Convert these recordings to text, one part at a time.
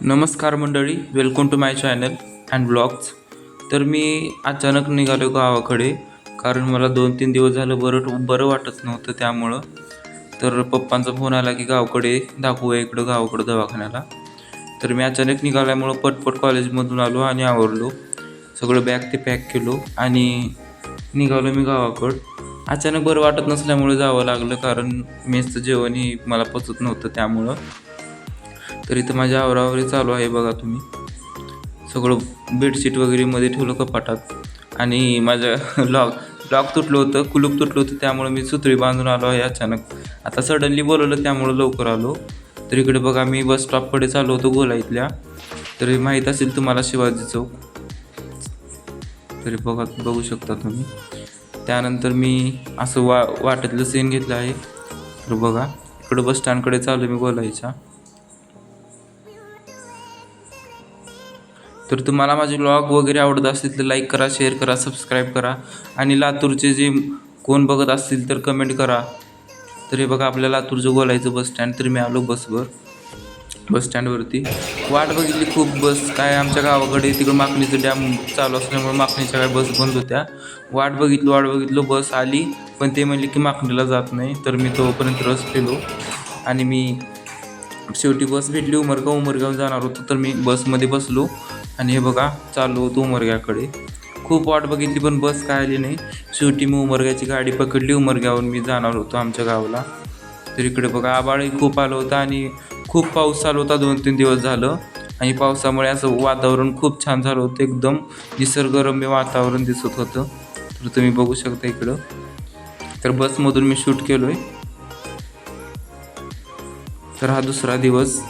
नमस्कार मंडळी welcome to my channel and blogs तर मी अचानक निघालो गावाकडे कारण मला दोन तीन दिवस झालं बरं बरं वाटत नव्हतं त्यामुळं. तर पप्पांचा फोन आला की गावाकडे दाखवूया इकडं गावाकडं दवाखान्याला. तर मी अचानक निघाल्यामुळं पटपट कॉलेजमधून आलो आणि आवरलो. सगळं बॅग ते पॅक केलो आणि निघालो मी गावाकडं. अचानक बरं वाटत नसल्यामुळे जावं लागलं कारण मेसचं जेवणही मला पचत नव्हतं त्यामुळं. तर इथं माझ्या आवरावरी चालू आहे बघा तुम्ही. सगळं बेडशीट वगैरे मध्ये ठेवलं कपाटात. आणि माझ्या लॉक लॉक तुटलं होतं कुलूप तुटलं होतं त्यामुळे मी सुतळी बांधून आलो आहे अचानक. आता सडनली बोलवलं त्यामुळं लवकर आलो. तर इकडे बघा मी बस स्टॉपकडे चालू होतो गोलाईतल्या तर माहीत असेल तुम्हाला शिवाजी चौक. तरी बघा बघू शकता तुम्ही. त्यानंतर मी असं वा वाटेतलं सीन घेतलं आहे. तर बघा इकडं बस स्टँडकडे चालू मी गोलाईच्या तर तुम्हाला माझे ब्लॉग वगैरे आवडत असतील तर लाईक करा शेअर करा सबस्क्राईब करा. आणि लातूरचे जे कोण बघत असतील तर कमेंट करा. तर हे बघा आपल्या लातूरचं बोलायचं बस स्टँड तर मी आलो बसवर बस स्टँडवरती वाट बघितली खूप बस काय आमच्या गावाकडे तिकडं माकणीचं डॅम चालू असल्यामुळे माकणीच्या काय बस बंद होत्या. वाट बघितलो वाट बघितलो बस आली. पण ते म्हणले की माकणीला जात नाही. तर मी तोपर्यंत रस पेलो. आणि मी शेवटी बस भेटली. उमरगाव उमरगाव जाणार होतो. तर मी बसमध्ये बसलो. आणि हे बघा चाललो होतो उमरग्याकडे. खूप वाट बघितली पण बस काय आली नाही. शेवटी मी उमरग्याची गाडी पकडली. उमरग्यावरून मी जाणार होतो आमच्या गावाला. तर इकडे बघा आबाळही खूप आलं होतं आणि खूप पाऊस चालू होता. दोन तीन दिवस झालं. आणि पावसामुळे असं वातावरण खूप छान झालं होतं. एकदम निसर्गरम्य वातावरण दिसत होतं. तर तुम्ही बघू शकता इकडं. तर बसमधून मी शूट केलो आहे तर हा दुसरा दिवस.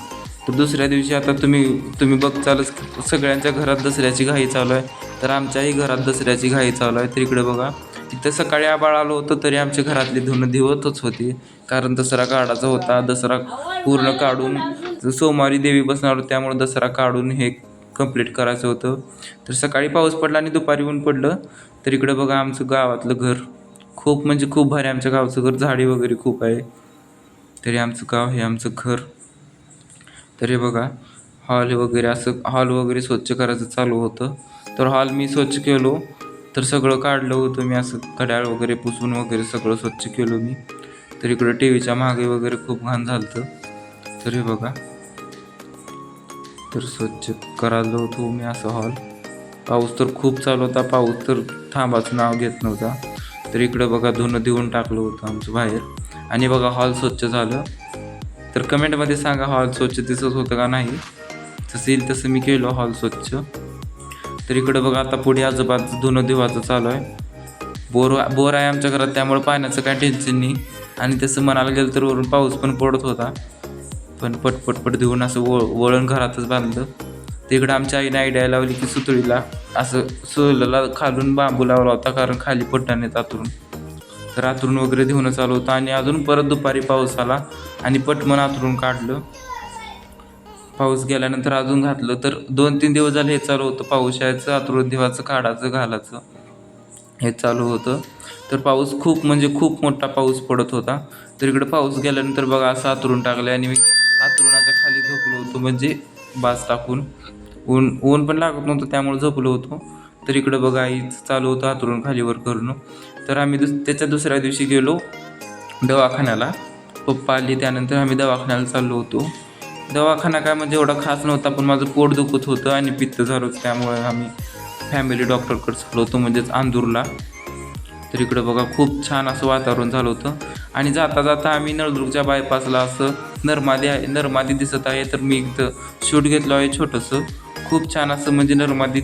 तर दुसऱ्या दिवशी आता तुम्ही तुम्ही बघचालच सगळ्यांच्या घरात दसऱ्याची घाई चालू आहे. तर आमच्याही घरात दसऱ्याची घाई चालू आहे. तर इकडे बघा इथं सकाळी आबाळ आलो होतं तरी आमच्या घरातली धुणं दिवतच होती. कारण दसरा काढायचा होता. दसरा पूर्ण काढून सोमवारी देवी बसणार होती त्यामुळे दसरा काढून हे कंप्लीट करायचं होतं. तर सकाळी पाऊस पडला आणि दुपारी ऊन पडलं. तर इकडं बघा आमचं गावातलं घर. खूप म्हणजे खूप भारी आमच्या गावचं घर. झाडी वगैरे खूप आहे. तरी आमचं गाव हे आमचं घर. तर हे बघा हॉल वगैरे असं हॉल वगैरे स्वच्छ करायचं चालू होतं. तर हॉल मी स्वच्छ केलो. तर सगळं काढलं होतं मी असं घड्याळ वगैरे पुसून वगैरे सगळं स्वच्छ केलं मी. तर इकडं टी व्हीच्या मागे वगैरे खूप घाण झालं होतं तर हे बघा. तर स्वच्छ करायला होतो मी असं हॉल पाऊस तर खूप चालू होता. पाऊस तर थांबाचं नाव घेत नव्हता. तर इकडं बघा धुणं देऊन टाकलं होतं आमचं बाहेर. आणि बघा हॉल स्वच्छ झालं. तर कमेंटमध्ये सांगा हॉल स्वच्छ दिसत होतं का नाही. तसं येईल तसं मी केलं हॉल स्वच्छ. तर इकडं बघा आता पुढे आजोबाचं धुणं देवाचं चालू आहे. बोर बोर आहे आमच्या घरात त्यामुळे पाण्याचं काय टेन्शन नाही. आणि तसं म्हणायला गेलं तर वरून पाऊस पण पडत होता. पण पटपटपट देऊन असं वळ वळण घरातच बांधलं. तिकडं आमच्या आईने आयडिया लावली की सुतळीला असं सोलला खालून बांबू लावला होता कारण खाली पट्टाने आतरून तर आतरून वगैरे देऊन चालू होतं आणि अजून परत दुपारी पाऊस आला आणि पटमन आतरून काढलं. पाऊस गेल्यानंतर अजून घातलं तर दोन तीन दिवस झाले हे चालू होतं. पाऊस यायचं आतरून देवाचं काढायचं घालायचं. हे चालू होतं. तर पाऊस खूप म्हणजे खूप मोठा पाऊस पडत होता. तर इकडं पाऊस गेल्यानंतर बघा असं आतरून टाकलं आणि मी आतरुणाच्या खाली झोपलो होतो म्हणजे बाज टाकून. ऊन ऊन पण लागत नव्हतं त्यामुळे झोपलो होतो. तर इकडं बघा आई चालू होतं आतरून खालीवर करणं. तर आम्ही दुस त्याच्या दुसऱ्या दिवशी गेलो दवाखान्याला. पप्पा आली त्यानंतर आम्ही दवाखान्याला चाललो होतो. दवाखाना काय म्हणजे एवढा खास नव्हता पण माझं पोट दुखत होतं आणि पित्त झालं होतं. त्यामुळे आम्ही फॅमिली डॉक्टरकडे चाललो होतो म्हणजेच आंदूरला. तर इकडं बघा खूप छान असं वातावरण झालं होतं. आणि जाता जाता आम्ही नळदुर्गच्या बायपासला असं नरमादी आहे नरमादी दिसत आहे. तर मी इथं शूट घेतलं आहे छोटंसं. खूप छान असं म्हणजे नर्मादी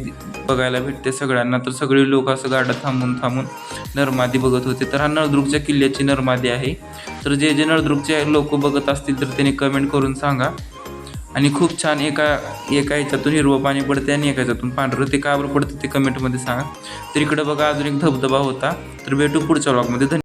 बघायला भेटते सगळ्यांना. तर सगळे लोक असं गाडं थांबून थांबून नर्मादी बघत होते. तर हा नळदुर्गच्या किल्ल्याची नर्मादी आहे. तर जे जे नळदुर्गचे लोक बघत असतील तर त्यांनी कमेंट करून सांगा. आणि खूप छान एका एका ह्याच्यातून हिरवं पाणी पडते आणि एका ह्याच्यातून पांढरं. ते का बरं पडतं ते कमेंटमध्ये सांगा. तर इकडं बघा अजून एक धबधबा होता. तर भेटू पुढच्या ब्लॉगमध्ये धन्यवाद.